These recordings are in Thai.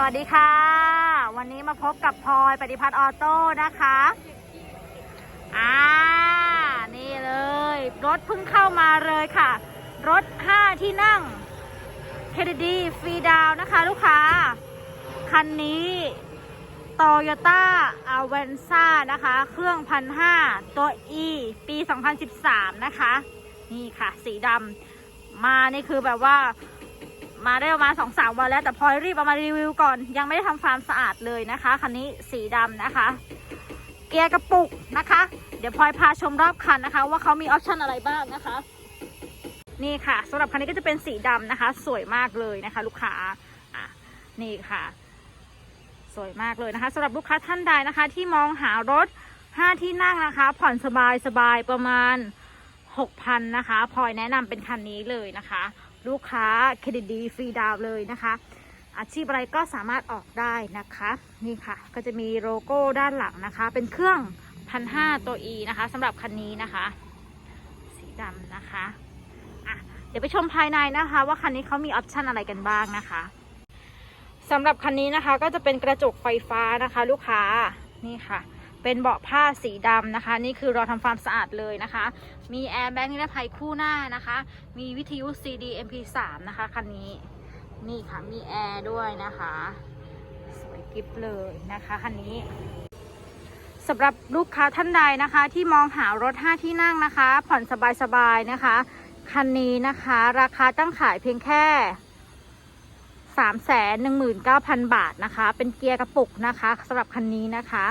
สวัสดีค่ะ วันนี้มาพบกับพลอยปฏิพัฒน์ออโต้นะคะ อ่า นี่เลย รถเพิ่งเข้ามาเลยค่ะ รถ 5 ที่นั่งเครดีฟรีดาวนะคะลูกค้า คันนี้โตโยต้าอาเวนซ่านะคะ เครื่องพันห้าตัว E ปี 2013 นะคะ นี่ค่ะ สีดำมานี่คือแบบว่า มาได้ประมาณสองสามวันแล้วแต่พลอยรีบเอามารีวิวก่อน ยังไม่ได้ทำความสะอาดเลยนะคะคันนี้สีดำนะคะ เกียร์กระปุกนะคะ เดี๋ยวพลอยพาชมรอบคันนะคะ ว่าเขามีออปชั่นอะไรบ้างนะคะ นี่ค่ะสำหรับคันนี้ก็จะเป็นสีดำนะคะ สวยมากเลยนะคะ ลูกค้าอะนี่ค่ะ สวยมากเลยนะคะสำหรับลูกค้าท่านใดนะคะ ที่มองหารถ5ที่นั่งนะคะ ผ่อนสบายสบายประมาณ6,000นะคะพลอยแนะนำเป็นคันนี้เลยนะคะ ลูกค้าเครดิตดีฟรีดาวเลยนะคะ อาชีพอะไรก็สามารถออกได้นะคะ นี่ค่ะ ก็จะมีโลโก้ด้านหลังนะคะ เป็นเครื่องพันห้าตัว E นะคะสำหรับคันนี้นะคะ สีดำนะคะอะเดี๋ยวไปชมภายในนะคะ ว่าคันนี้เขามีออปชันอะไรกันบ้างนะคะสำหรับคันนี้นะคะก็จะเป็นกระจกไฟฟ้านะคะ ลูกค้านี่ค่ะ เป็นเบาะผ้าสีดำนะคะ นี่คือเราทำความสะอาดเลยนะคะ มีแอร์แบ็กนิรภัยคู่หน้านะคะ มีวิทยุ CD MP3 นะคะคันนี้นี่ค่ะมีแอร์ด้วยนะคะ สวยกิฟเลยนะคะคันนี้สำหรับลูกค้าท่านใดนะคะ ที่มองหารถ 5 ที่นั่งนะคะ ผ่อนสบายๆนะคะ คันนี้นะคะ ราคาตั้งขายเพียงแค่ 3 1 9 0 0 0 บาทนะคะ เป็นเกียร์กระปุกนะคะสำหรับคันนี้นะคะ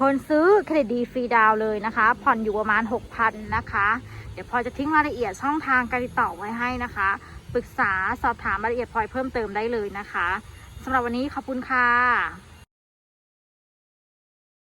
คนซื้อเครดิตฟรีดาวเลยนะคะ ผ่อนอยู่ประมาณ 6,000 นะคะ เดี๋ยวพลอยจะทิ้งรายละเอียดช่องทางการติดต่อไว้ให้นะคะ ปรึกษาสอบถามรายละเอียดพลอยเพิ่มเติมได้เลยนะคะสำหรับวันนี้ขอบคุณค่ะ